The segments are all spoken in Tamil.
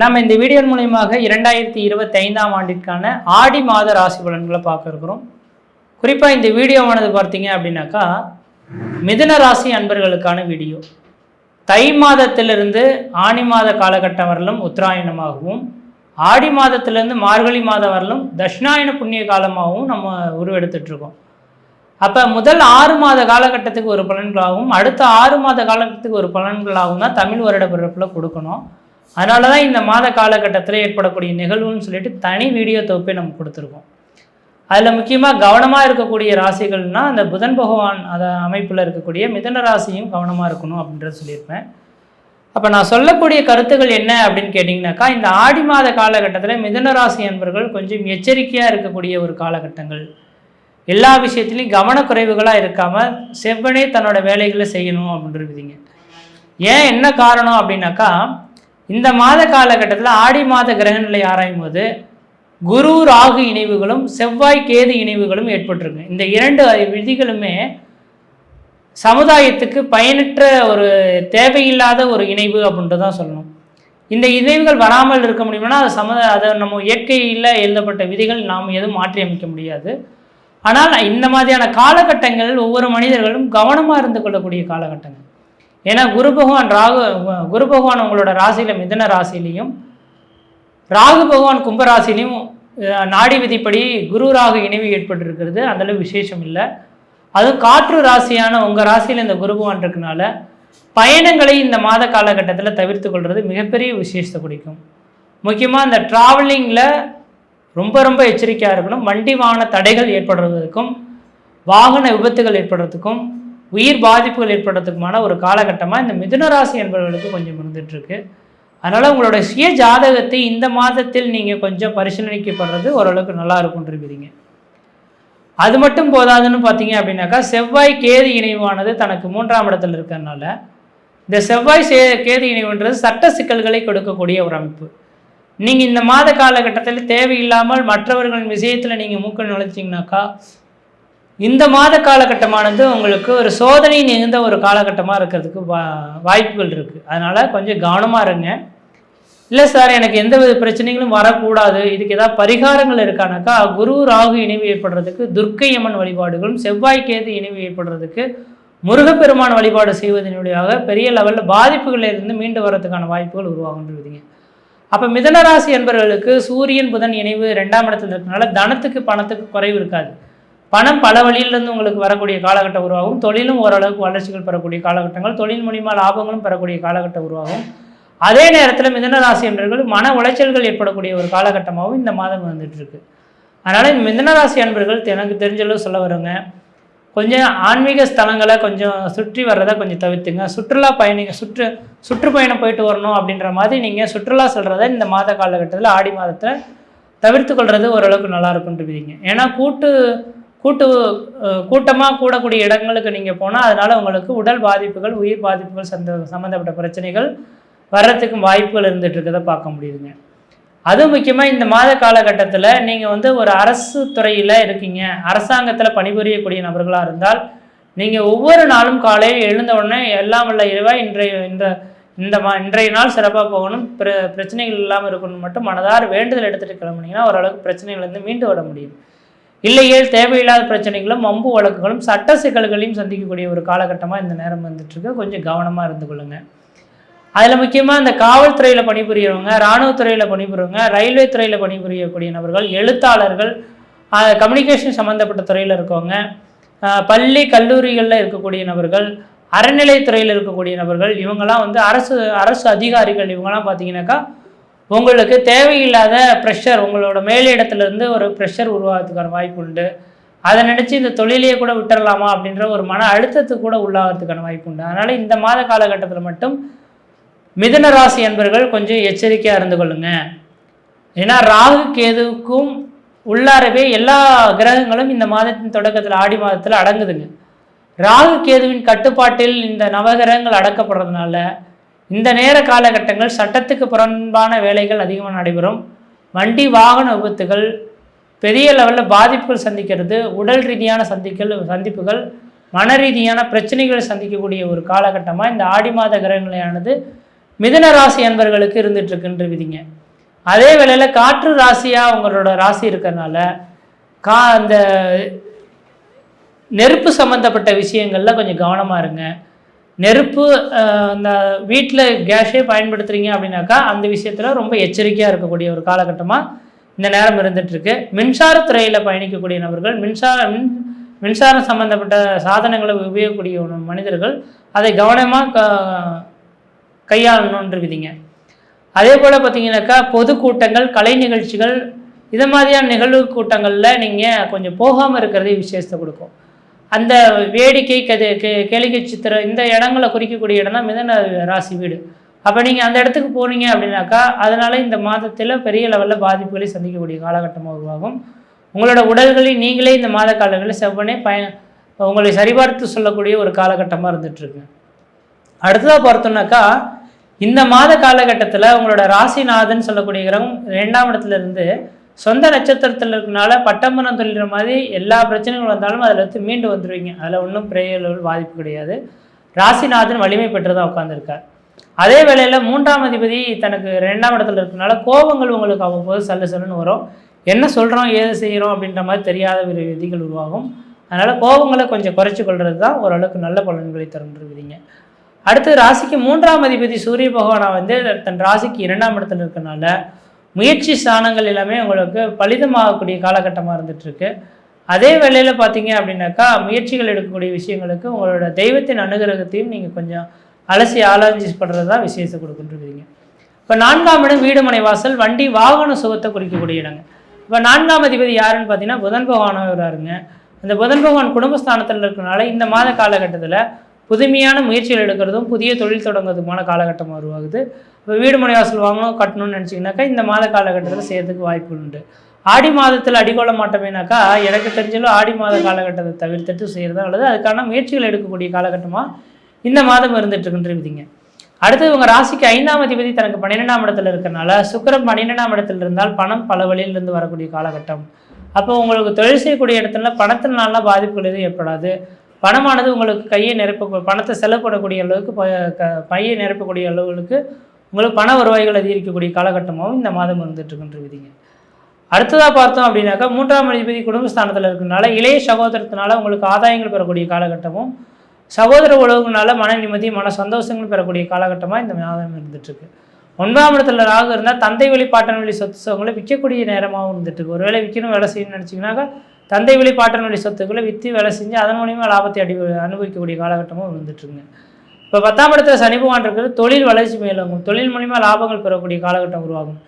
நம்ம இந்த வீடியோ மூலயமாக இரண்டாயிரத்தி இருபத்தி ஐந்தாம் ஆண்டிற்கான ஆடி மாத ராசி பலன்களை பார்க்க இருக்கிறோம். குறிப்பாக இந்த வீடியோவானது பார்த்தீங்க அப்படின்னாக்கா மிதுன ராசி அன்பர்களுக்கான வீடியோ. தை மாதத்திலிருந்து ஆனி மாத காலகட்டம் வரலும் உத்தராயணமாகவும் ஆடி மாதத்திலிருந்து மார்கழி மாதம் வரலும் தட்சிணாயன புண்ணிய காலமாகவும் நம்ம உருவெடுத்துட்ருக்கோம் அப்போ முதல் ஆறு மாத காலகட்டத்துக்கு ஒரு பலன்களாகவும் அடுத்த ஆறு மாத காலகட்டத்துக்கு ஒரு பலன்களாகவும் தான் தமிழ் வருட பிறப்பில் கொடுக்கணும். அதனால தான் இந்த மாத காலகட்டத்தில் ஏற்படக்கூடிய நிகழ்வுன்னு சொல்லிட்டு தனி வீடியோ தொகுப்பை நம்ம கொடுத்துருக்கோம். அதில் முக்கியமாக கவனமாக இருக்கக்கூடிய ராசிகள்னால் அந்த புதன் பகவான் அதை அமைப்பில் இருக்கக்கூடிய மிதன ராசியும் கவனமாக இருக்கணும் அப்படின்றத சொல்லியிருப்பேன். அப்போ நான் சொல்லக்கூடிய கருத்துக்கள் என்ன அப்படின்னு கேட்டிங்கனாக்கா இந்த ஆடி மாத காலகட்டத்தில் மிதுன ராசி என்பர்கள் கொஞ்சம் எச்சரிக்கையாக இருக்கக்கூடிய ஒரு காலகட்டங்கள். எல்லா விஷயத்துலையும் கவனக்குறைவுகளாக இருக்காமல் செவ்வனே தன்னோட வேலைகளை செய்யணும் அப்படின்றதுங்க ஏன் என்ன காரணம் அப்படின்னாக்கா இந்த மாத காலகட்டத்தில் ஆடி மாத கிரகநிலை ஆராயும் போது குரு ராகு இணைவுகளும் செவ்வாய் கேது இணைவுகளும் ஏற்பட்டிருக்கு. இந்த இரண்டு விதிகளுமே சமுதாயத்துக்கு பயனற்ற ஒரு தேவையில்லாத ஒரு இணைவு அப்படின்ட்டு தான் சொல்லணும். இந்த இணைவுகள் வராமல் இருக்க முடியும்னா அது சம அதை நம்ம இயற்கையில் எழுதப்பட்ட விதிகள் நாம் எதுவும் மாற்றி அமைக்க முடியாது. ஆனால் இந்த மாதிரியான காலகட்டங்கள் ஒவ்வொரு மனிதர்களும் கவனமாக இருந்து கொள்ளக்கூடிய காலகட்டங்கள். ஏன்னா குரு பகவான் ராகு குரு பகவான் உங்களோட ராசியில் மிதன ராசிலையும் ராகு பகவான் கும்பராசிலையும் நாடி விதிப்படி குரு ராகு இணைவு ஏற்பட்டிருக்கிறது. அந்தளவு விசேஷம் இல்லை. அதுவும் காற்று ராசியான உங்கள் ராசியில் இந்த குரு பகவான் இருக்கனால பயணங்களை இந்த மாத காலகட்டத்தில் தவிர்த்து கொள்வது மிகப்பெரிய விசேஷத்தை குறிக்கும் முக்கியமாக இந்த ட்ராவலிங்கில் ரொம்ப ரொம்ப எச்சரிக்கையாக இருக்கணும். வண்டி வாகன தடைகள் ஏற்படுறதுக்கும் வாகன விபத்துகள் ஏற்படுறதுக்கும் உயிர் பாதிப்புகள் ஏற்படுறதுக்குமான ஒரு காலகட்டமாக இந்த மிதுன ராசி என்பவர்களுக்கு கொஞ்சம் இருந்துகிட்ருக்கு அதனால் உங்களோட சுய ஜாதகத்தை இந்த மாதத்தில் நீங்கள் கொஞ்சம் பரிசீலனைக்கப்படுறது ஓரளவுக்கு நல்லா இருக்குன்றிருக்கிறீங்க அது மட்டும் போதாதுன்னு பார்த்தீங்க அப்படின்னாக்கா செவ்வாய் கேது இணைவானது தனக்கு மூன்றாம் இடத்துல இருக்கிறதுனால இந்த செவ்வாய் சே கேது இணைவுன்றது சட்ட சிக்கல்களை கொடுக்கக்கூடிய ஒரு அமைப்பு. நீங்கள் இந்த மாத காலகட்டத்தில் தேவையில்லாமல் மற்றவர்களின் விஷயத்தில் நீங்கள் மூக்க நுழைச்சிங்கனாக்கா இந்த மாத காலகட்டமானது உங்களுக்கு ஒரு சோதனை நிகழ்ந்த ஒரு காலகட்டமாக இருக்கிறதுக்கு வா வாய்ப்புகள் இருக்குது அதனால் கொஞ்சம் கவனமாக இருங்க. இல்லை சார் எனக்கு எந்த வித பிரச்சனைகளும் வரக்கூடாது. இதுக்கு ஏதாவது பரிகாரங்கள் இருக்கானாக்கா குரு ராகு இணைவு ஏற்படுறதுக்கு துர்க்கை அம்மன் வழிபாடுகளும் செவ்வாய்க்கேது இணைவு ஏற்படுறதுக்கு முருகப்பெருமான் வழிபாடு செய்வதனுடையாக பெரிய லெவலில் பாதிப்புகளில் இருந்து மீண்டு வர்றதுக்கான வாய்ப்புகள் உருவாகுன்றதுங்க அப்போ மிதனராசி என்பவர்களுக்கு சூரியன் புதன் இணைவு ரெண்டாம் இடத்துல இருக்கனால தனத்துக்கு பணத்துக்கு குறைவு இருக்காது. பணம் பல வழியிலிருந்து உங்களுக்கு வரக்கூடிய காலகட்டம் உருவாகும். தொழிலும் ஓரளவுக்கு வளர்ச்சிகள் பெறக்கூடிய காலகட்டங்கள் தொழில் மூலியமாக லாபங்களும் பெறக்கூடிய காலகட்டம் உருவாகும். அதே நேரத்தில் மிதனராசி என்பவர்கள் மன உளைச்சல்கள் ஏற்படக்கூடிய ஒரு காலகட்டமாகவும் இந்த மாதம் வந்துட்டு இருக்கு அதனால் இந்த மிதனராசி அன்பர்கள் எனக்கு தெரிஞ்சளவு சொல்ல வருங்க. கொஞ்சம் ஆன்மீக ஸ்தலங்களை கொஞ்சம் சுற்றி வர்றதை கொஞ்சம் தவிர்த்துங்க. சுற்றுலா பயணிங்க சுற்று சுற்றுப்பயணம் போயிட்டு வரணும் அப்படின்ற மாதிரி நீங்கள் சுற்றுலா செல்கிறத இந்த மாத காலகட்டத்தில் ஆடி மாதத்தில் தவிர்த்து கொள்வது ஓரளவுக்கு நல்லா இருக்குன்றீங்க ஏன்னா கூட்டு கூட்டு கூட்டமாக கூடக்கூடிய இடங்களுக்கு நீங்கள் போனால் அதனால் உங்களுக்கு உடல் பாதிப்புகள் உயிர் பாதிப்புகள் சந்த சம்மந்தப்பட்ட பிரச்சனைகள் வர்றதுக்கும் வாய்ப்புகள் இருந்துகிட்டு இருக்கிறத பார்க்க முடியுதுங்க. அதுவும் முக்கியமாக இந்த மாத காலகட்டத்தில் நீங்கள் வந்து ஒரு அரசு துறையில் இருக்கீங்க. அரசாங்கத்தில் பணிபுரியக்கூடிய நபர்களாக இருந்தால் நீங்கள் ஒவ்வொரு நாளும் காலையில் எழுந்த உடனே எல்லாம் உள்ள இரவா இன்றைய இந்த இந்த மா இன்றைய நாள் சிறப்பாக போகணும். பிர பிரச்சனைகள் இல்லாமல் இருக்கணும் மட்டும் மனதார் வேண்டுதல் எடுத்துகிட்டு கிளம்புனீங்கன்னா ஓரளவுக்கு பிரச்சனைகள்லேருந்து மீண்டு விட முடியும். இல்லையே தேவையில்லாத பிரச்சனைகளும் வம்பு வழக்குகளும் சட்ட சிக்கல்களையும் சந்திக்கக்கூடிய ஒரு காலகட்டமாக இந்த நேரம் வந்துட்டுருக்கு. கொஞ்சம் கவனமாக இருந்து கொள்ளுங்க. அதில் முக்கியமாக இந்த காவல்துறையில் பணிபுரியவங்க இராணுவத்துறையில் பணிபுரியவங்க ரயில்வே துறையில் பணிபுரியக்கூடிய நபர்கள் எழுத்தாளர்கள் கம்யூனிகேஷன் சம்மந்தப்பட்ட துறையில் இருக்கவங்க பள்ளி கல்லூரிகளில் இருக்கக்கூடிய நபர்கள் அறநிலைத்துறையில் இருக்கக்கூடிய நபர்கள் இவங்கெல்லாம் வந்து அரசு அரசு அதிகாரிகள் இவங்கெல்லாம் பார்த்தீங்கன்னாக்கா உங்களுக்கு தேவையில்லாத ப்ரெஷர் உங்களோட மேலிடத்துலேருந்து ஒரு ப்ரெஷர் உருவாகிறதுக்கான வாய்ப்பு உண்டு. அதை நினச்சி இந்த தொழிலையே கூட விட்டுறலாமா அப்படின்ற ஒரு மன அழுத்தத்துக்கு கூட உள்ளாகிறதுக்கான வாய்ப்பு உண்டு. அதனால் இந்த மாத காலகட்டத்தில் மட்டும் மிதுன ராசி என்பர்கள் கொஞ்சம் எச்சரிக்கையாக இருந்து கொள்ளுங்க. ஏன்னா ராகு கேதுவுக்கும் உள்ளாரவே எல்லா கிரகங்களும் இந்த மாதத்தின் தொடக்கத்தில் ஆடி மாதத்தில் அடங்குதுங்க. ராகு கேதுவின் கட்டுப்பாட்டில் இந்த நவகிரகங்கள் அடக்கப்படுறதுனால இந்த நேர காலகட்டங்கள் சட்டத்துக்கு புறம்பான வேலைகள் அதிகமாக நடைபெறும். வண்டி வாகன விபத்துகள் பெரிய லெவலில் பாதிப்புகள் சந்திக்கிறது உடல் ரீதியான சந்திக்கல் சந்திப்புகள் மன ரீதியான பிரச்சனைகளை சந்திக்கக்கூடிய ஒரு காலகட்டமாக இந்த ஆடி மாத கிரகங்களையானது மிதுன ராசி அன்பர்களுக்கு இருந்துட்டுருக்குன்ற விதிங்க. அதே வேளையில் காற்று ராசியாக உங்களோட ராசி இருக்கிறனால கா அந்த நெருப்பு சம்மந்தப்பட்ட விஷயங்களில் கொஞ்சம் கவனமாக இருங்க. நெருப்பு அந்த வீட்டில் கேஸே பயன்படுத்துகிறீங்க அப்படின்னாக்கா அந்த விஷயத்தில் ரொம்ப எச்சரிக்கையாக இருக்கக்கூடிய ஒரு காலகட்டமாக இந்த நேரம் இருந்துகிட்ருக்கு மின்சாரத்துறையில் பயணிக்கக்கூடிய நபர்கள் மின்சார மின் மின்சாரம் சம்மந்தப்பட்ட சாதனங்களை உபயோகக்கூடிய மனிதர்கள் அதை கவனமாக க கையாளணுன்ற அதே போல் பார்த்தீங்கன்னாக்கா பொதுக்கூட்டங்கள் கலை நிகழ்ச்சிகள் இது மாதிரியான நிகழ்வு கூட்டங்களில் நீங்கள் கொஞ்சம் போகாமல் இருக்கிறதே விசேஷத்தை கொடுக்கும். அந்த வேடிக்கை கது கேளிக்கை சித்திரம் இந்த இடங்களை குறிக்கக்கூடிய இடம் தான் மிதன ராசி வீடு. அப்போ நீங்கள் அந்த இடத்துக்கு போனீங்க அப்படின்னாக்கா அதனால் இந்த மாதத்தில் பெரிய லெவலில் பாதிப்புகளை சந்திக்கக்கூடிய காலகட்டமாக உருவாகும். உங்களோட உடல்களை நீங்களே இந்த மாத காலங்களில் செவ்வனே பய உங்களை சரிபார்த்து சொல்லக்கூடிய ஒரு காலகட்டமாக இருந்துகிட்ருக்கு அடுத்ததாக பார்த்தோம்னாக்கா இந்த மாத காலகட்டத்தில் உங்களோட ராசிநாதன் சொல்லக்கூடிய கிரகம் ரெண்டாம் இடத்துலேருந்து சொந்த நட்சத்திரத்தில் இருக்கனால பட்டம்பரம் தொழிற மாதிரி எல்லா பிரச்சனைகளும் வந்தாலும் அதில் வந்து மீண்டு வந்துடுவீங்க அதில் ஒன்றும் பெரிய பாதிப்பு கிடையாது. ராசிநாதன் வலிமை பெற்று தான் உட்காந்துருக்கார் அதே வேளையில் மூன்றாம் அதிபதி தனக்கு ரெண்டாம் இடத்துல இருக்கனால கோபங்கள் உங்களுக்கு அவ்வப்போது சல்லு சல்லுன்னு வரும். என்ன சொல்கிறோம் ஏது செய்கிறோம் அப்படின்ற மாதிரி தெரியாத ஒரு விதிகள் உருவாகும். அதனால் கோபங்களை கொஞ்சம் குறைச்சி கொள்வது தான் ஓரளவுக்கு நல்ல பலன்களை தருன்ற அடுத்து ராசிக்கு மூன்றாம் அதிபதி சூரிய பகவானை வந்து தன் ராசிக்கு இரண்டாம் இடத்துல இருக்கனால முயற்சி ஸ்தானங்கள் எல்லாமே உங்களுக்கு பலிதமாகக்கூடிய காலகட்டமாக இருந்துகிட்ருக்கு அதே வேளையில் பார்த்தீங்க அப்படின்னாக்கா முயற்சிகள் எடுக்கக்கூடிய விஷயங்களுக்கு உங்களோட தெய்வத்தின் அனுகிரகத்தையும் நீங்கள் கொஞ்சம் அலசி ஆலோசி பண்ணுறது தான் விசேஷம் கொடுக்குன்றீங்க இப்போ நான்காம் இடம் வீடுமனை வாசல் வண்டி வாகன சுகத்தை குறிக்கக்கூடிய இடங்க. இப்போ நான்காம் அதிபதி யாருன்னு பார்த்தீங்கன்னா புதன் பகவானவராருங்க அந்த புதன் பகவான் குடும்பஸ்தானத்தில் இருக்கனால இந்த மாத காலகட்டத்தில் புதுமையான முயற்சிகள் எடுக்கிறதும் புதிய தொழில் தொடங்குறதுமான காலகட்டமாக உருவாகுது. இப்போ வீடு மனை வாசல் வாங்கணும் கட்டணும்னு நினச்சிங்கனாக்கா இந்த மாத காலகட்டத்தில் செய்கிறதுக்கு வாய்ப்பு உண்டு. ஆடி மாதத்தில் அடிக்கோல மாட்டமேனாக்கா எனக்கு தெரிஞ்சாலும் ஆடி மாத காலகட்டத்தை தவிர்த்துட்டு செய்கிறது நல்லது அதுக்கான முயற்சிகள் எடுக்கக்கூடிய காலகட்டமாக இந்த மாதம் இருந்துட்டு விதிங்க அடுத்து இவங்க ராசிக்கு ஐந்தாம் அதிபதி தனக்கு பன்னிரெண்டாம் இடத்துல இருக்கிறனால சுக்கரம் பன்னிரெண்டாம் இடத்துல இருந்தால் பணம் பல வழியிலிருந்து வரக்கூடிய காலகட்டம். அப்போ உங்களுக்கு தொழில் செய்யக்கூடிய இடத்துல பணத்தினால பாதிப்புகள் எதுவும் ஏற்படாது. பணமானது உங்களுக்கு கையை நிரப்ப பணத்தை செலவு பண்ணக்கூடிய அளவுக்கு ப- க- பையை நிரப்பக்கூடிய அளவுக்கு உங்களுக்கு பண வருவாய்கள் அதிகரிக்கக்கூடிய காலகட்டமாகவும் இந்த மாதம் இருந்துட்டுருக்குன்ற விதிங்க அடுத்ததாக பார்த்தோம் அப்படின்னாக்கா மூன்றாம் அதிபதி குடும்பஸ்தானத்தில் இருக்கிறனால இளைய சகோதரத்தினால உங்களுக்கு ஆதாயங்கள் பெறக்கூடிய காலகட்டமும் சகோதர உறவுகளால மன நிம்மதி மன சந்தோஷங்கள் பெறக்கூடிய காலகட்டமாக இந்த மாதம் இருந்துட்டுருக்கு ஒன்பதாம் இடத்துல ராகு இருந்தால் தந்தை வழி பாட்டன் வழி சொத்து சுகங்களை விற்கக்கூடிய நேரமாகவும் இருந்துட்டுருக்கு ஒரு ஒருவேளை விற்கணும் வேலை செய்யணும்னு நினச்சிங்கனாக்கா தந்தை வழி பாட்டன் வழி சொத்துக்களை விற்று வேலை செஞ்சு அதன் மூலியமாக லாபத்தை அடி அனுபவிக்கக்கூடிய காலகட்டமும் இருந்துட்டுருங்க இப்போ பத்தாம் இடத்துல சனி பகவான் இருக்கிறது தொழில் வளர்ச்சி மேலாகும் தொழில் மூலிமா லாபங்கள் பெறக்கூடிய காலகட்டம் உருவாகும்.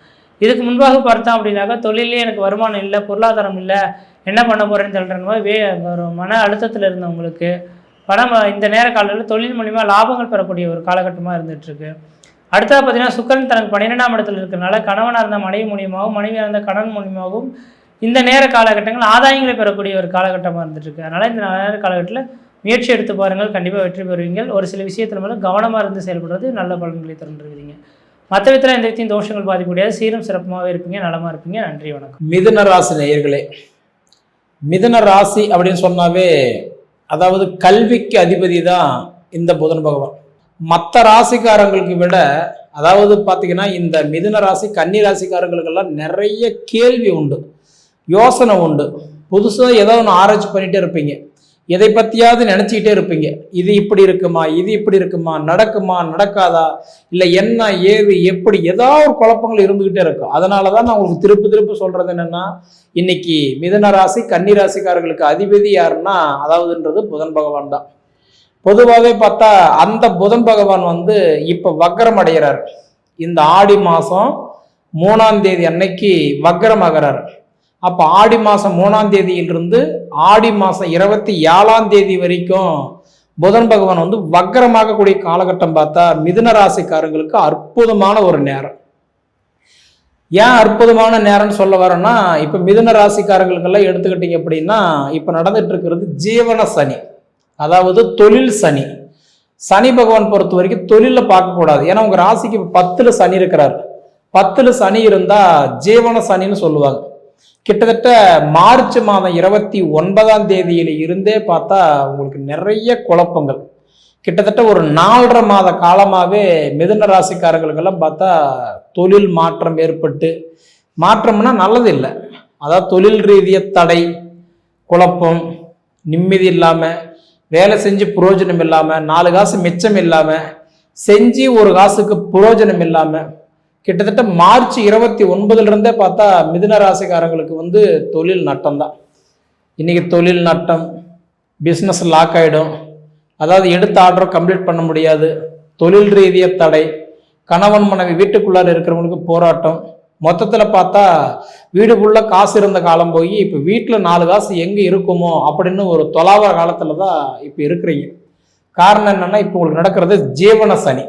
இதுக்கு முன்பாக பார்த்தோம் அப்படின்னாக்கா தொழிலே எனக்கு வருமானம் இல்லை பொருளாதாரம் இல்லை என்ன பண்ண போகிறேன்னு சொல்கிற மாதிரி வே ஒரு மன அழுத்தத்தில் இருந்தவங்களுக்கு பணம் இந்த நேர காலத்தில் தொழில் மூலிமா லாபங்கள் பெறக்கூடிய ஒரு காலகட்டமாக இருந்துகிட்ருக்கு அடுத்தது பார்த்தீங்கன்னா சுக்கரன் தனக்கு பன்னிரெண்டாம் இடத்துல இருக்கிறனால கணவனாக இருந்த மனைவி மூலியமாகவும் மனைவியாக இருந்த கணவன் மூலியமாகவும் இந்த நேர காலகட்டங்கள் ஆதாயங்களை பெறக்கூடிய ஒரு காலகட்டமாக இருந்துகிட்ருக்கு அதனால் இந்த நேர காலகட்டத்தில் முயற்சி எடுத்து பாருங்கள் கண்டிப்பாக வெற்றி பெறுவீங்கள். ஒரு சில விஷயத்தில் மேலே கவனமாக இருந்து செயல்படுறது நல்ல பலன்களை தந்துருவீங்க. மற்ற விதத்தில் எந்த விதத்தையும் தோஷங்கள் பாதிக்க சீரும் சிறப்புமாகவே இருப்பீங்க நலமாக இருப்பீங்க. நன்றி வணக்கம். மிதுன ராசி நேயர்களே மிதுன ராசி அப்படின்னு சொன்னாவே அதாவது கல்விக்கு அதிபதி தான் இந்த புதன் பகவான். மற்ற ராசிக்காரங்களுக்கு விட அதாவது பார்த்தீங்கன்னா இந்த மிதுன ராசி கன்னி ராசிக்காரங்களுக்கெல்லாம் நிறைய கேள்வி உண்டு யோசனை உண்டு. புதுசாக ஏதோ ஒன்று ஆராய்ச்சி பண்ணிகிட்டே இருப்பீங்க. எதை பற்றியாவது நினச்சிக்கிட்டே இருப்பீங்க. இது இப்படி இருக்குமா இது இப்படி இருக்குமா நடக்குமா நடக்காதா? இல்லை என்ன ஏது எப்படி ஏதாவது ஒரு குழப்பங்கள் இருந்துக்கிட்டே இருக்கும். அதனால தான் நான் உங்களுக்கு திருப்பு திருப்பு சொல்கிறது என்னென்னா இன்னைக்கு மிதன ராசி கன்னி ராசிக்காரர்களுக்கு அதிபதி யாருன்னா அதாவதுன்றது புதன் பகவான் தான். பொதுவாகவே பார்த்தா அந்த புதன் பகவான் வந்து இப்போ வக்கரம் அடைகிறார் இந்த ஆடி மாதம் மூணாம் தேதி அன்னைக்கு வக்கரம் ஆகிறார் அப்போ ஆடி மாதம் மூணாம் தேதியிலிருந்து ஆடி மாதம் இருபத்தி ஏழாம் தேதி வரைக்கும் புதன் பகவான் வந்து வக்ரமாகக்கூடிய காலகட்டம் பார்த்தா மிதுன ராசிக்காரங்களுக்கு அற்புதமான ஒரு நேரம். ஏன் அற்புதமான நேரம்னு சொல்ல வரேன்னா இப்போ மிதுன ராசிக்காரங்களுக்கெல்லாம் எடுத்துக்கிட்டீங்க அப்படின்னா இப்போ நடந்துட்டு இருக்கிறது ஜீவன சனி அதாவது தொழில் சனி. சனி பகவான் பொறுத்த வரைக்கும் தொழிலில் பார்க்கக்கூடாது ஏன்னா உங்கள் ராசிக்கு இப்போ பத்தில் சனி இருக்கிறார். பத்தில் சனி இருந்தால் ஜீவன சனின்னு சொல்லுவாங்க. கிட்டத்தட்ட மார்ச் மாதம் இருபத்தி ஒன்பதாம் தேதியில இருந்தே பார்த்தா உங்களுக்கு நிறைய குழப்பங்கள். கிட்டத்தட்ட ஒரு நாலரை மாத காலமாகவே மிதுன ராசிக்காரங்களுக்கெல்லாம் பார்த்தா தொழில் மாற்றம் ஏற்பட்டு மாற்றம்னா நல்லது இல்லை அதாவது தொழில் ரீதிய தடை குழப்பம் நிம்மதி இல்லாமல் வேலை செஞ்சு புரோஜனம் இல்லாமல் நாலு காசு மிச்சம் இல்லாமல் செஞ்சு ஒரு காசுக்கு புரோஜனம் இல்லாமல் கிட்டத்தட்ட மார்ச் இருபத்தி ஒன்பதுலேருந்தே பார்த்தா மிதுன ராசிக்காரங்களுக்கு வந்து தொழில் நட்டம் தான் இன்றைக்கி தொழில் நட்டம் பிஸ்னஸ் லாக் ஆகிடும் அதாவது எடுத்த ஆர்டர் கம்ப்ளீட் பண்ண முடியாது. தொழில் ரீதிய தடை. கணவன் மனைவி வீட்டுக்குள்ளார இருக்கிறவங்களுக்கு போராட்டம். மொத்தத்தில் பார்த்தா வீடு ஃபுல்லாக காசு இருந்த காலம் போய் இப்போ வீட்டில் நாலு காசு எங்கே இருக்குமோ அப்படின்னு ஒரு தொலாவர காலத்தில் தான் இப்போ இருக்கிறீங்க. காரணம் என்னென்னா இப்போ உங்களுக்கு நடக்கிறது ஜீவன சனி.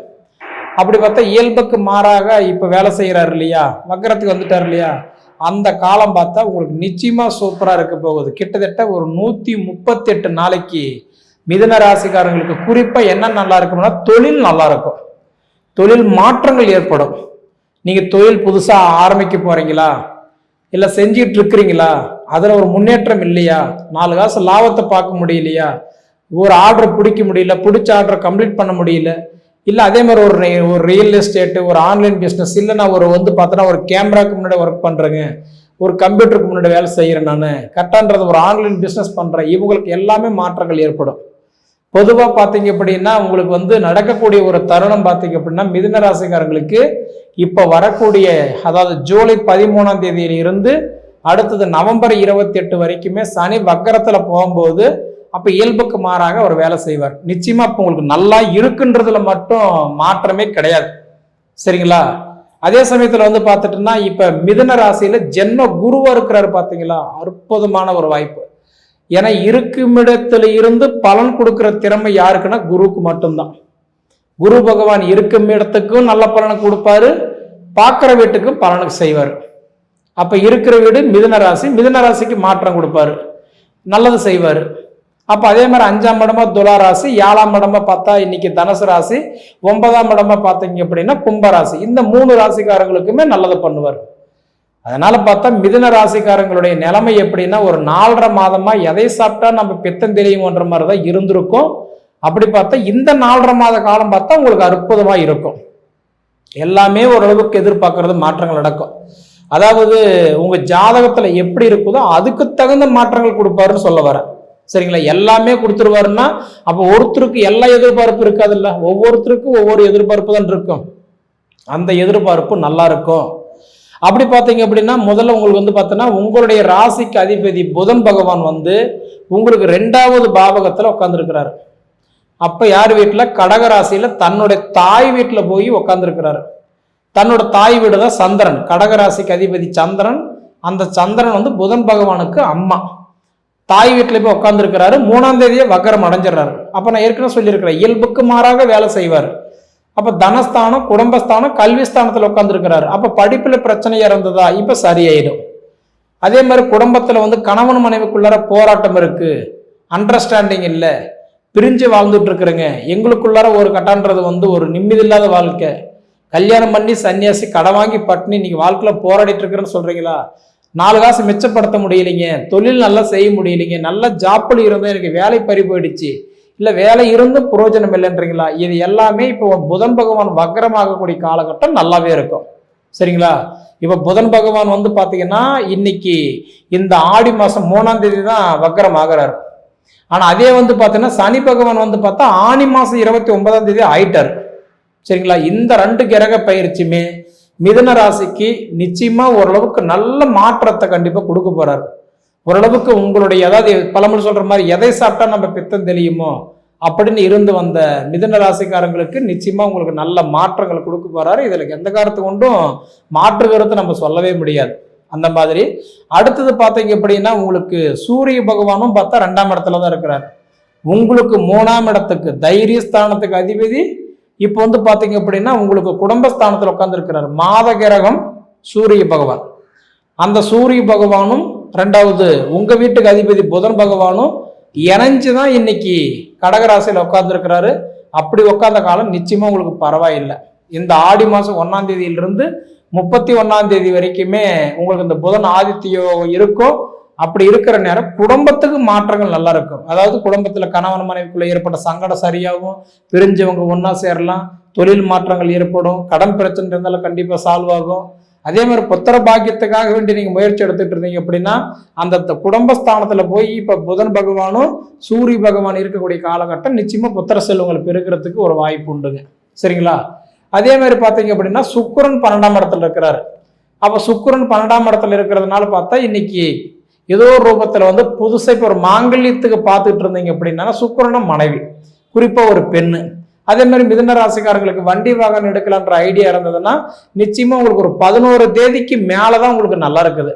அப்படி பார்த்தா இயல்புக்கு மாறாக இப்போ வேலை செய்கிறாரு இல்லையா? வக்கரத்துக்கு வந்துட்டார் இல்லையா? அந்த காலம் பார்த்தா உங்களுக்கு நிச்சயமாக சூப்பராக இருக்க போகுது. கிட்டத்தட்ட ஒரு நூற்றி முப்பத்தெட்டு நாளைக்கு மிதன ராசிக்காரங்களுக்கு குறிப்பாக என்ன நல்லா இருக்கும்னா தொழில் நல்லா இருக்கும். தொழில் மாற்றங்கள் ஏற்படும். நீங்கள் தொழில் புதுசாக ஆரம்பிக்க போகிறீங்களா இல்லை செஞ்சிட்டு இருக்கிறீங்களா? அதில் ஒரு முன்னேற்றம் இல்லையா? நாலு காசு லாபத்தை பார்க்க முடியலையா? ஒரு ஆர்டர் பிடிக்க முடியல பிடிச்ச ஆர்டரை கம்ப்ளீட் பண்ண முடியல. இல்லை அதே மாதிரி ஒரு ஒரு ரியல் எஸ்டேட்டு ஒரு ஆன்லைன் பிஸ்னஸ் இல்லை நான் ஒரு வந்து பார்த்தோன்னா ஒரு கேமராக்கு முன்னாடி ஒர்க் பண்ணுறேங்க ஒரு கம்ப்யூட்டருக்கு முன்னாடி வேலை செய்கிறேன் நான். கரெக்டான்றது ஒரு ஆன்லைன் பிஸ்னஸ் பண்ணுறேன் இவங்களுக்கு எல்லாமே மாற்றங்கள் ஏற்படும். பொதுவாக பார்த்தீங்க அப்படின்னா உங்களுக்கு வந்து நடக்கக்கூடிய ஒரு தருணம் பார்த்தீங்க அப்படின்னா மிதுன ராசிக்காரங்களுக்கு இப்போ வரக்கூடிய அதாவது ஜூலை பதிமூணாம் தேதியிலிருந்து அடுத்தது நவம்பர் இருபத்தி எட்டு வரைக்குமே சனி வக்கரத்தில் போகும்போது அப்போ இயல்புக்கு மாறாக அவர் வேலை செய்வார். நிச்சயமாக இப்போ உங்களுக்கு நல்லா இருக்குன்றதுல மட்டும் மாற்றமே கிடையாது. சரிங்களா? அதே சமயத்தில் வந்து பார்த்துட்டுனா இப்போ மிதன ராசியில் ஜென்ம குருவாக இருக்கிறாரு பார்த்தீங்களா? அற்புதமான ஒரு வாய்ப்பு. ஏன்னா இருக்குமிடத்துல இருந்து பலன் கொடுக்குற திறமை யாருக்குன்னா குருவுக்கு மட்டும்தான். குரு பகவான் இருக்கும் இடத்துக்கும் நல்ல பலனை கொடுப்பாரு. பார்க்குற வீட்டுக்கும் பலனுக்கு செய்வார். அப்போ இருக்கிற வீடு மிதுன ராசி. மிதுன ராசிக்கு மாற்றம் கொடுப்பாரு. நல்லது செய்வார். அப்போ அதே மாதிரி அஞ்சாம் இடமா துலா ராசி ஏழாம் இடமா பார்த்தா இன்னைக்கு தனுசு ராசி ஒன்பதாம் இடமா பார்த்தீங்க அப்படின்னா கும்பராசி இந்த மூணு ராசிக்காரங்களுக்குமே நல்லது பண்ணுவார். அதனால பார்த்தா மிதுன ராசிக்காரங்களுடைய நிலைமை எப்படின்னா ஒரு நாலரை மாதமா எதை சாப்பிட்டா நம்ம பித்தம் தெரியுமன்ற மாதிரி தான் இருந்திருக்கும். அப்படி பார்த்தா இந்த நாலரை மாத காலம் பார்த்தா உங்களுக்கு அற்புதமா இருக்கும். எல்லாமே ஓரளவுக்கு எதிர்பார்க்கறது மாற்றங்கள் நடக்கும். அதாவது உங்க ஜாதகத்துல எப்படி இருக்குதோ அதுக்கு தகுந்த மாற்றங்கள் கொடுப்பாருன்னு சொல்ல வரேன். சரிங்களா? எல்லாமே கொடுத்துருவாருன்னா அப்போ ஒருத்தருக்கு எல்லா எதிர்பார்ப்பு இருக்காதுல்ல? ஒவ்வொருத்தருக்கும் ஒவ்வொரு எதிர்பார்ப்பு தான் இருக்கும். அந்த எதிர்பார்ப்பு நல்லா இருக்கும். அப்படி பார்த்தீங்க அப்படின்னா முதல்ல உங்களுக்கு வந்து பார்த்தோன்னா உங்களுடைய ராசிக்கு அதிபதி புதன் பகவான் வந்து உங்களுக்கு ரெண்டாவது பாவகத்தில் உட்காந்துருக்கிறாரு அப்போ யார் வீட்டில்? கடக ராசியில் தன்னுடைய தாய் வீட்டில் போய் உட்காந்துருக்கிறாரு தன்னோட தாய் வீடு தான் சந்திரன். கடக ராசிக்கு அதிபதி சந்திரன். அந்த சந்திரன் வந்து புதன் பகவானுக்கு அம்மா. தாய் வீட்டில் போய் உட்காந்துருக்கிறாரு மூணாம் தேதியே வக்கரம் அடைஞ்சிடுறாரு. அப்போ நான் ஏற்கனவே சொல்லியிருக்கிறேன் இயல்புக்கு மாறாக வேலை செய்வார். அப்போ தனஸ்தானம் குடும்பஸ்தானம் கல்விஸ்தானத்தில் உட்காந்துருக்கிறாரு அப்போ படிப்பில் பிரச்சனை இருந்ததா? இப்போ சரியாயிடும். அதே மாதிரி குடும்பத்தில் வந்து கணவன் மனைவிக்குள்ளார போராட்டம் இருக்குது அண்டர்ஸ்டாண்டிங் இல்லை. பிரிஞ்சு வாழ்ந்துட்டு இருக்கிறேங்க எங்களுக்குள்ளார ஒரு கட்டான்றது வந்து ஒரு நிம்மதி இல்லாத வாழ்க்கை. கல்யாணம் பண்ணி சன்னியாசி கடை வாங்கி பட்டினி இன்னைக்கு வாழ்க்கையில் போராடிட்டு இருக்கிறேன்னு சொல்கிறீங்களா நாலு காசு மிச்சப்படுத்த முடியலைங்க. தொழில் நல்லா செய்ய முடியலைங்க. நல்ல ஜாப்பில் இருந்தும் எனக்கு வேலை பறி போயிடுச்சு. இல்லை வேலை இருந்தும் புரோஜனம் இல்லைன்றீங்களா? இது எல்லாமே இப்போ புதன் பகவான் வக்கரமாகக்கூடிய காலகட்டம் நல்லாவே இருக்கும். சரிங்களா? இப்போ புதன் பகவான் வந்து பார்த்தீங்கன்னா இன்னைக்கு இந்த ஆடி மாதம் மூணாம் தேதி தான் வக்கரம் ஆகிறாரு ஆனால் அதே வந்து பார்த்தீங்கன்னா சனி பகவான் வந்து பார்த்தா ஆனி மாதம் இருபத்தி ஒன்பதாம் தேதி ஆயிட்டார். சரிங்களா? இந்த ரெண்டு கிரக பயிற்சியுமே மிதன ராசிக்கு நிச்சயமா ஓரளவுக்கு நல்ல மாற்றத்தை கண்டிப்பாக கொடுக்க போறாரு. ஓரளவுக்கு உங்களுடைய அதாவது பழமொழி சொல்ற மாதிரி எதை சாப்பிட்டா நம்ம பித்தம் தெரியுமோ அப்படின்னு இருந்து வந்த மிதன ராசிக்காரங்களுக்கு நிச்சயமா உங்களுக்கு நல்ல மாற்றங்கள் கொடுக்க போறாரு. இதுல எந்த காரணத்து கொண்டும் மாற்று கருத்தை நம்ம சொல்லவே முடியாது. அந்த மாதிரி. அடுத்தது பார்த்தீங்க அப்படின்னா உங்களுக்கு சூரிய பகவானும் பார்த்தா ரெண்டாம் இடத்துல தான் இருக்கிறார். உங்களுக்கு மூணாம் இடத்துக்கு தைரியஸ்தானத்துக்கு அதிபதி இப்போ வந்து பார்த்தீங்க அப்படின்னா உங்களுக்கு குடும்பஸ்தானத்தில் உட்காந்துருக்கிறார் மாத கிரகம் சூரிய பகவான். அந்த சூரிய பகவானும் ரெண்டாவது உங்க வீட்டுக்கு அதிபதி புதன் பகவானும் இணைஞ்சு தான் இன்னைக்கு கடகராசியில் உட்காந்துருக்கிறாரு அப்படி உட்காந்த காலம் நிச்சயமா உங்களுக்கு பரவாயில்லை. இந்த ஆடி மாதம் ஒன்றாம் தேதியிலிருந்து முப்பத்தி ஒன்றாம் தேதி வரைக்குமே உங்களுக்கு இந்த புதன் ஆதித்ய யோகம் இருக்கும். அப்படி இருக்கிற நேரம் குடும்பத்துக்கு மாற்றங்கள் நல்லா இருக்கும். அதாவது குடும்பத்துல கணவன் மனைவிக்குள்ள ஏற்பட்ட சங்கடம் சரியாகும். பிரிஞ்சவங்க ஒன்றா சேரலாம். தொழில் மாற்றங்கள் ஏற்படும். கடன் பிரச்சனை இருந்தாலும் கண்டிப்பா சால்வ் ஆகும். அதே மாதிரி புத்திர பாக்கியத்துக்காக வேண்டி நீங்கள் முயற்சி எடுத்துட்டு இருந்தீங்க அப்படின்னா அந்த குடும்பஸ்தானத்தில் போய் இப்போ புதன் பகவானும் சூரிய பகவான் இருக்கக்கூடிய காலகட்டம் நிச்சயமாக புத்திர செல்வங்களை பெருக்கிறதுக்கு ஒரு வாய்ப்பு உண்டுங்க. சரிங்களா? அதே மாதிரி பார்த்தீங்க அப்படின்னா சுக்கரன் பன்னெண்டாம் இடத்துல இருக்கிறாரு. அப்போ சுக்கரன் பன்னெண்டாம் இடத்துல இருக்கிறதுனால பார்த்தா இன்னைக்கு ஏதோ ஒரு ரூபத்தில் வந்து புதுசாக இப்போ ஒரு மாங்கல்யத்துக்கு பார்த்துட்டு இருந்தீங்க அப்படின்னா சுக்கரனும் மனைவி குறிப்பாக ஒரு பெண்ணு. அதே மாதிரி மிதுன ராசிக்காரங்களுக்கு வண்டி வாகனம் எடுக்கலான்ற ஐடியா இருந்ததுன்னா நிச்சயமாக உங்களுக்கு ஒரு பதினோரு தேதிக்கு மேலே தான் உங்களுக்கு நல்லா இருக்குது.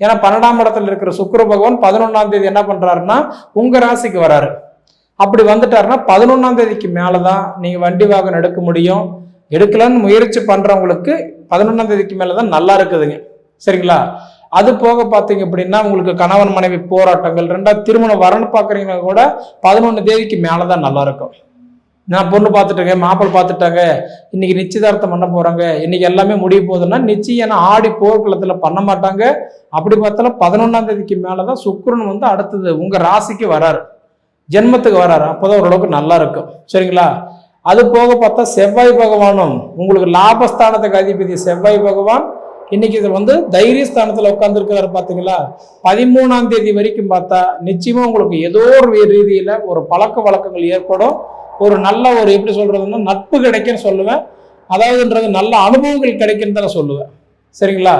ஏன்னா பன்னெண்டாம் இடத்துல இருக்கிற சுக்கர பகவான் பதினொன்றாம் தேதி என்ன பண்ணுறாருன்னா உங்கள் ராசிக்கு வராரு. அப்படி வந்துட்டாருன்னா பதினொன்றாம் தேதிக்கு மேலே தான் நீங்கள் வண்டி வாகனம் எடுக்க முடியும். எடுக்கலான்னு முயற்சி பண்ணுறவங்களுக்கு பதினொன்றாம் தேதிக்கு மேலே தான் நல்லா இருக்குதுங்க. சரிங்களா? அது போக பார்த்தீங்க அப்படின்னா உங்களுக்கு கணவன் மனைவி போராட்டங்கள் ரெண்டாவது திருமணம் வரன்னு பார்க்குறீங்கன்னா கூட பதினொன்று தேதிக்கு மேலே தான் நல்லா இருக்கும் நான் பொண்ணு பார்த்துட்டேங்க மாப்பிள்ளை பார்த்துட்டாங்க இன்னைக்கு நிச்சயதார்த்தம் பண்ண போறாங்க இன்னைக்கு எல்லாமே முடிய போகுதுன்னா நிச்சயம் ஏன்னா ஆடி போர்க்களத்தில் பண்ண மாட்டாங்க. அப்படி பார்த்தாலும் பதினொன்றாம் தேதிக்கு மேலதான் சுக்கரன் வந்து அடுத்தது உங்கள் ராசிக்கு வராரு. ஜென்மத்துக்கு வராரு. அப்போதான் ஓரளவுக்கு நல்லா இருக்கும் சரிங்களா? அது போக பார்த்தா செவ்வாய் பகவானும் உங்களுக்கு லாபஸ்தானத்துக்கு அதிபதி செவ்வாய் பகவான் இன்னைக்கு இதில் வந்து தைரியஸ்தானத்தில் உட்காந்துருக்கிறாரு பார்த்தீங்களா பதிமூணாம் தேதி வரைக்கும் பார்த்தா நிச்சயமாக உங்களுக்கு ஏதோ ஒரு ரீதியில் ஒரு பழக்க வழக்கங்கள் ஏற்படும். ஒரு நல்ல ஒரு எப்படி சொல்கிறதுன்னா நட்பு கிடைக்குன்னு சொல்லுவேன். அதாவதுன்றது நல்ல அனுபவங்கள் கிடைக்குன்னு தான் நான் சொல்லுவேன். சரிங்களா?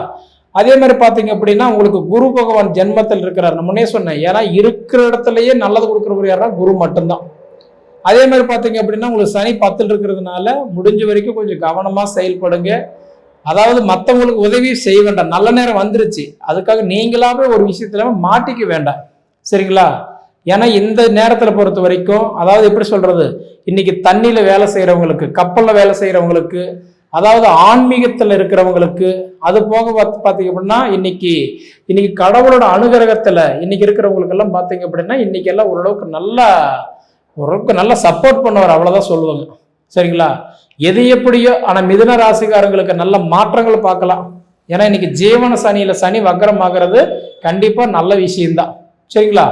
அதே மாதிரி பார்த்தீங்க அப்படின்னா உங்களுக்கு குரு பகவான் ஜென்மத்தில் இருக்கிறார். நான் முன்னே சொன்னேன். ஏன்னா இருக்கிற இடத்துலையே நல்லது கொடுக்குறவர் யாரா குரு மட்டும்தான். அதே மாதிரி பார்த்தீங்க அப்படின்னா உங்களுக்கு சனி பத்தில் இருக்கிறதுனால முடிஞ்ச வரைக்கும் கொஞ்சம் கவனமாக செயல்படுங்க. அதாவது மற்றவங்களுக்கு உதவி செய்ய வேண்டாம். நல்ல நேரம் வந்துருச்சு. அதுக்காக நீங்களாவே ஒரு விஷயத்துல மாட்டிக்க வேண்டாம். சரிங்களா? ஏன்னா இந்த நேரத்தில் பொறுத்த வரைக்கும் அதாவது எப்படி சொல்றது? இன்னைக்கு தண்ணியில் வேலை செய்கிறவங்களுக்கு கப்பலில் வேலை செய்கிறவங்களுக்கு அதாவது ஆன்மீகத்தில் இருக்கிறவங்களுக்கு அது போக பார்த்து பார்த்தீங்க அப்படின்னா இன்னைக்கு இன்னைக்கு கடவுளோட அனுகிரகத்தில் இன்னைக்கு இருக்கிறவங்களுக்கெல்லாம் பார்த்தீங்க அப்படின்னா இன்னைக்கு எல்லாம் ஓரளவுக்கு நல்லா ஓரளவுக்கு நல்லா சப்போர்ட் பண்ணுவார். அவ்வளோதான் சொல்லுவாங்க. சரிங்களா? எது எப்படியோ ஆனால் மிதுன ராசிக்காரங்களுக்கு நல்ல மாற்றங்கள் பார்க்கலாம். ஏன்னா இன்னைக்கு ஜீவன சனியில் சனி வக்கரமாகிறது கண்டிப்பாக நல்ல விஷயம்தான். சரிங்களா?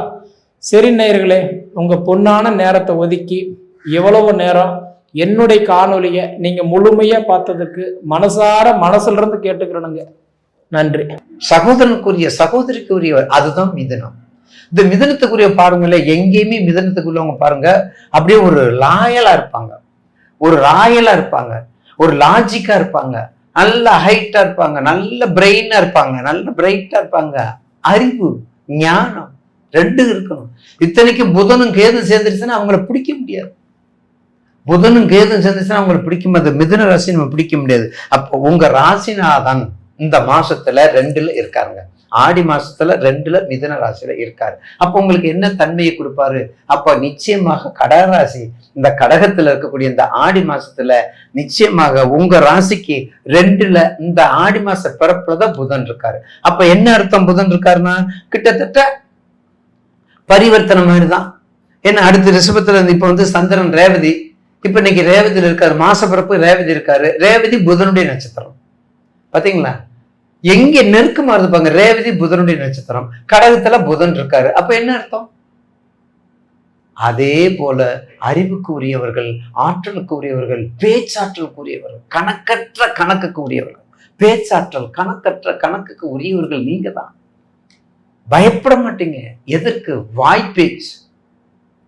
சரி நேயர்களே உங்கள் பொன்னான நேரத்தை ஒதுக்கி எவ்வளவு நேரம் என்னுடைய காணொலியை நீங்கள் முழுமையாக பார்த்ததுக்கு மனசார மனசுலருந்து கேட்டுக்கிறனுங்க. நன்றி. சகோதரனுக்குரிய சகோதரிக்குரியவர் அதுதான் மிதனம். இந்த மிதனத்துக்குரிய பாருங்களேன் எங்கேயுமே மிதனத்துக்குள்ளவங்க பாருங்க அப்படியே ஒரு லாயலா இருப்பாங்க. ஒரு ராயலா இருப்பாங்க. ஒரு லாஜிக்கா இருப்பாங்க. நல்ல ஹைட்டா இருப்பாங்க. நல்ல பிரெயினா இருப்பாங்க. நல்ல பிரைட்டா இருப்பாங்க. அறிவு ஞானம் ரெண்டு இருக்கணும். இத்தனைக்கு புதனும் கேதும் சேர்ந்துருச்சுன்னா அவங்கள பிடிக்க முடியாது. புதனும் கேதும் சேர்ந்துச்சுன்னா அவங்களை பிடிக்கும் அது மிதுன ராசி நம்ம பிடிக்க முடியாது. அப்போ உங்க ராசிநாதன் இந்த மாசத்துல ரெண்டுல இருக்காருங்க. ஆடி மாசத்துல ரெண்டுல மிதன ராசியில இருக்காரு. அப்போ உங்களுக்கு என்ன தன்மையை கொடுப்பாரு? அப்போ நிச்சயமாக கடகராசி இந்த கடகத்துல இருக்கக்கூடிய இந்த ஆடி மாசத்துல நிச்சயமாக உங்க ராசிக்கு ரெண்டுல இந்த ஆடி மாச பிறப்புலதான் புதன் இருக்காரு. அப்ப என்ன அர்த்தம் புதன் இருக்காருன்னா கிட்டத்தட்ட பரிவர்த்தனை மாதிரி தான் ஏன்னா அடுத்த ரிஷபத்துல இருந்து இப்ப வந்து சந்திரன் ரேவதி இப்ப இன்னைக்கு ரேவதியில் இருக்காரு மாச பிறப்பு ரேவதி இருக்காரு. ரேவதி புதனுடைய நட்சத்திரம். பாத்தீங்களா? எங்க நெருக்கமா இருப்பாங்க ரேவதி புதனுடைய நட்சத்திரம். கடகத்துல புதன் இருக்காரு. அப்ப என்ன அர்த்தம்? அதே போல அறிவுக்கு உரியவர்கள் ஆற்றலுக்கு உரியவர்கள் பேச்சாற்றலுக்கு உரியவர்கள் கணக்கற்ற கணக்குக்கு உரியவர்கள் பேச்சாற்றல் கணக்கற்ற கணக்குக்கு உரியவர்கள் நீங்க தான். பயப்பட மாட்டீங்க. எதற்கு? வாய்ப்பேச்சு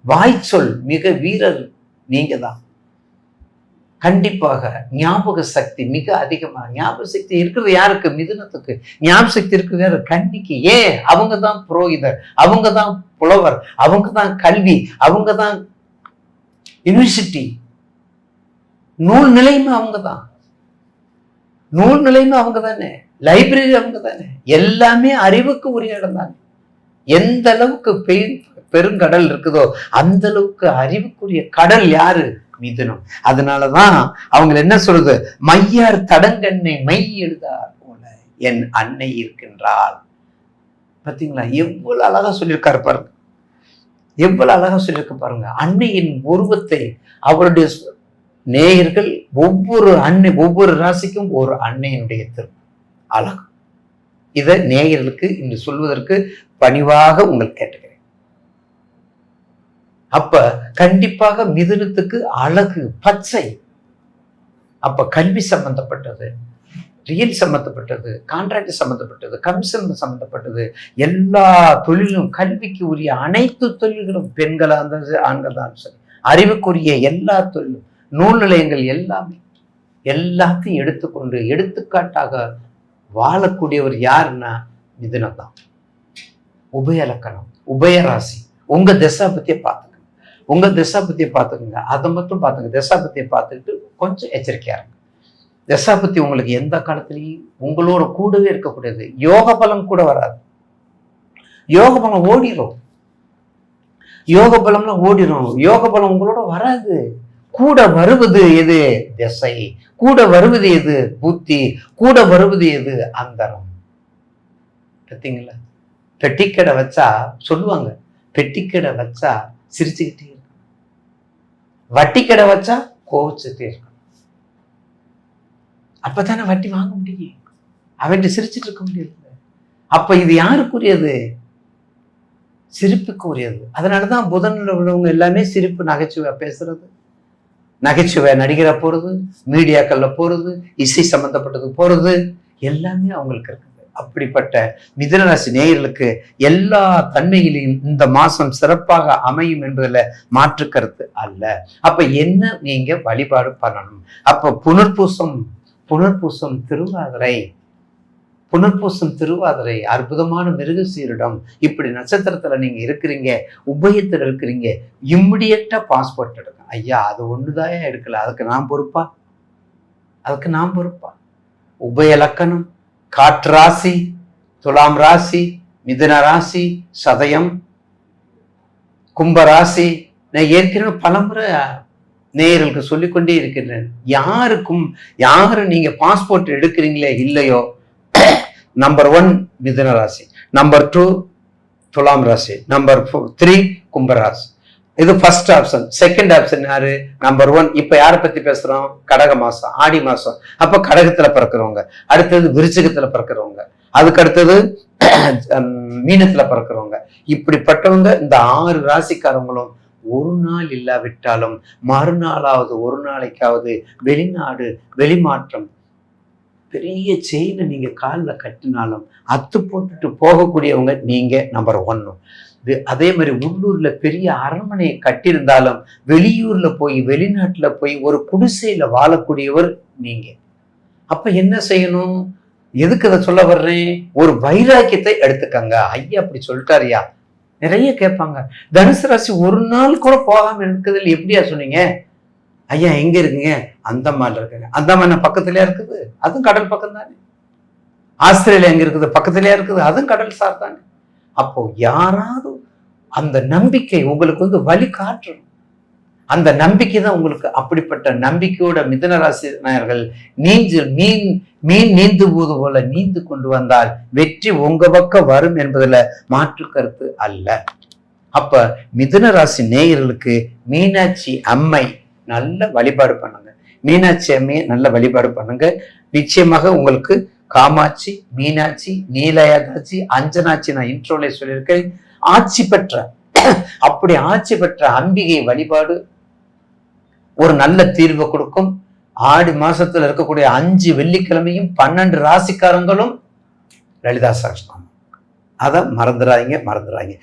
வாய்ச்சொல் மிக வீரர் நீங்க தான். கண்டிப்பாக ஞாபக சக்தி மிக அதிகமாக ஞாபக சக்தி இருக்கிறது யாருக்கு? மிதுனத்துக்கு. ஞாபக சக்தி இருக்கிறது யாரு கன்னிக்கு. ஏன் அவங்க தான் புரோகிதர் அவங்க தான் புலவர் அவங்க தான் கல்வி அவங்க தான் யூனிவர்சிட்டி நூல் நிலையுமே அவங்க தான் நூல் நிலையுமே அவங்க தானே லைப்ரரி அவங்க தானே எல்லாமே அறிவுக்கு உரிய இடம் தானே எந்த அளவுக்கு பெருங்கடல் இருக்குதோ அந்த அளவுக்கு அறிவுக்குரிய கடல் யாரு? மிதுனம். அதனாலதான் அவங்க என்ன சொல்றது? மையார் தடங்கண்ணை மை எழுதார் போல என் அன்னை இருக்கின்றாள். பார்த்தீங்களா எவ்வளவு அழகா சொல்லியிருக்காரு பாருங்க. எவ்வளவு அழகா சொல்லியிருக்க பாருங்க. அன்னையின் உருவத்தை அவருடைய நேயர்கள் ஒவ்வொரு அன்னை ஒவ்வொரு ராசிக்கும் ஒரு அன்னையினுடைய திரு அழகு. இதை நேயர்களுக்கு இன்று சொல்வதற்கு பணிவாக உங்கள் கேட்டுக்கிறேன் அப்ப கண்டிப்பாக மிதுனத்துக்கு அழகு பச்சை. அப்ப கல்வி சம்பந்தப்பட்டது ரியல் சம்பந்தப்பட்டது கான்ட்ராக்ட் சம்பந்தப்பட்டது கமிஷன் சம்பந்தப்பட்டது எல்லா தொழிலும் கல்விக்கு உரிய அனைத்து தொழில்களும் பெண்களாக இருந்தாலும் சரி ஆண்கள் தான் சரி. அறிவுக்குரிய எல்லா தொழிலும் நூல் நிலையங்கள் எல்லாமே எல்லாத்தையும் எடுத்துக்கொண்டு எடுத்துக்காட்டாக வாழக்கூடியவர் யாருன்னா மிதுனம் தான் உபயலக்கணம் உபயராசி. உங்க திசாபத்தியை பார்த்து உங்க திசாபத்தியை பார்த்துக்கோங்க. அதை மட்டும் பார்த்துங்க திசாபத்தியை பார்த்துக்கிட்டு கொஞ்சம் எச்சரிக்கையா இருங்க. திசாபத்தி உங்களுக்கு எந்த காலத்துலையும் உங்களோட கூடவே இருக்கக்கூடியது. யோக பலம் கூட வராது. யோக பலம் ஓடிரும். யோக பலம்லாம் ஓடிரும். யோக பலம் உங்களோட வராது. கூட வருவது எது? திசை. கூட வருவது எது? புத்தி. கூட வருவது எது? அந்தரம். பார்த்தீங்களா பெட்டிக்கடை வச்சா சொல்லுவாங்க. பெட்டிக்கடை வச்சா சிரிச்சுக்கிட்டே வட்டி கடை வச்சா கோவிச்சுட்டே தீர்க்கணும் அப்பதானே வட்டி வாங்க முடியும். அவன்கிட்ட சிரிச்சிட்டு இருக்க முடியாது. அப்ப இது யாருக்குரியது? சிரிப்புக்குரியது. அதனாலதான் புதன்ல உள்ளவங்க எல்லாமே சிரிப்பு நகைச்சுவை பேசுறது. நகைச்சுவை நடிகரை போறது மீடியாக்கள்ல போறது இசை சம்பந்தப்பட்டது போறது எல்லாமே அவங்களுக்கு இருக்குது அப்படிப்பட்ட மிதனராசி நேயர்களுக்கு எல்லா தன்மைகளையும் இந்த மாசம் சிறப்பாக அமையும் என்பதுல மாற்று கருத்து அல்ல. அப்ப என்ன நீங்க வழிபாடு பண்ணணும்? அப்ப புனர்பூசம் புனர்பூசம் திருவாதிரை புனர்பூசம் திருவாதிரை அற்புதமான மிருக சீரிடம் இப்படி நட்சத்திரத்துல நீங்க இருக்கிறீங்க உபயத்தில் இருக்கிறீங்க இம்மிடியட்டா பாஸ்போர்ட் எடுங்க. ஐயா அது ஒண்ணுதாயா எடுக்கல. அதுக்கு நான் பொறுப்பா? அதுக்கு நான் பொறுப்பா? உபய லக்கணம் காற்று ராசி துலாம் ராசி மிதுன ராசி சதயம் கும்பராசி நான் ஏற்கனவே பலமுறை நேயர்களுக்கு சொல்லிக்கொண்டே இருக்கின்றேன். யாருக்கும் யாரும் நீங்க பாஸ்போர்ட் எடுக்கிறீங்களே இல்லையோ? நம்பர் ஒன் மிதுன ராசி. நம்பர் டூ துலாம் ராசி. நம்பர் ஃபோர் த்ரீ கும்பராசி இது ஃபர்ஸ்ட் ஆப்ஷன் செகண்ட் ஆப்ஷன் யாரு? நம்பர் ஒன் இப்ப யாரை பத்தி பேசுறோம்? கடக மாசம் ஆடி மாசம். அப்ப கடகத்துல பிறக்கிறவங்க. அடுத்தது விருச்சகத்துல பிறக்கிறவங்க. அதுக்கு அடுத்தது மீனத்துல பிறக்கிறவங்க. இப்படிப்பட்டவங்க இந்த ஆறு ராசிக்காரங்களும் ஒரு நாள் இல்லாவிட்டாலும் மறுநாளாவது ஒரு நாளைக்காவது வெளிநாடு வெளிமாற்றம் பெரிய செயினை நீங்கள் காலில் கட்டினாலும் அத்து போட்டுட்டு போகக்கூடியவங்க நீங்கள் நம்பர் ஒன்னு அதே மாதிரி உள்ளூரில் பெரிய அரண்மனையை கட்டியிருந்தாலும் வெளியூரில் போய் வெளிநாட்டில் போய் ஒரு குடிசையில் வாழக்கூடியவர் நீங்கள் அப்போ என்ன செய்யணும்? எதுக்கு அதை சொல்ல வர்றேன்? ஒரு வைராக்கியத்தை எடுத்துக்கங்க. ஐயா அப்படி சொல்லிட்டாரியா நிறைய கேட்பாங்க. தனுசு ராசி ஒரு நாள் கூட போகாமல் இருக்குதுல எப்படியா சொன்னீங்க? ஐயா எங்க இருக்குங்க? அந்தமான் இருக்குங்க. அந்தமான் பக்கத்துலயா இருக்குது? அதுவும் கடல் பக்கம் தானே. ஆஸ்திரேலியா எங்க இருக்குது? பக்கத்துலயா இருக்குது? அதுவும் கடல் சார் தானே. அப்போ யாராவது அந்த நம்பிக்கை உங்களுக்கு வந்து வழி காட்டணும். அந்த நம்பிக்கை தான் உங்களுக்கு அப்படிப்பட்ட நம்பிக்கையோட மிதனராசினர்கள் நீஞ்சு மீன் மீன் நீந்து போது போல நீந்து கொண்டு வந்தால் வெற்றி உங்க பக்கம் வரும் என்பதுல மாற்று கருத்து அல்ல. அப்ப மிதுன ராசி நேயர்களுக்கு மீனாட்சி அம்மை நல்ல வழிபாடு பண்ணுங்க. மீனாட்சி அம்மையை நல்ல வழிபாடு பண்ணுங்க. நிச்சயமாக உங்களுக்கு காமாட்சி மீனாட்சி நீலயாதாட்சி அஞ்சனாட்சி நான் இன்ட்ரோலே சொல்லியிருக்கேன். ஆட்சி பெற்ற அப்படி ஆட்சி பெற்ற அம்பிகை வழிபாடு ஒரு நல்ல தீர்வை கொடுக்கும். ஆடி மாசத்துல இருக்கக்கூடிய அஞ்சு வெள்ளிக்கிழமையும் பன்னெண்டு ராசிக்காரங்களும் லலிதா சாஸ்திரம் அதை மறந்துடாதீங்க மறந்துடாதீங்க.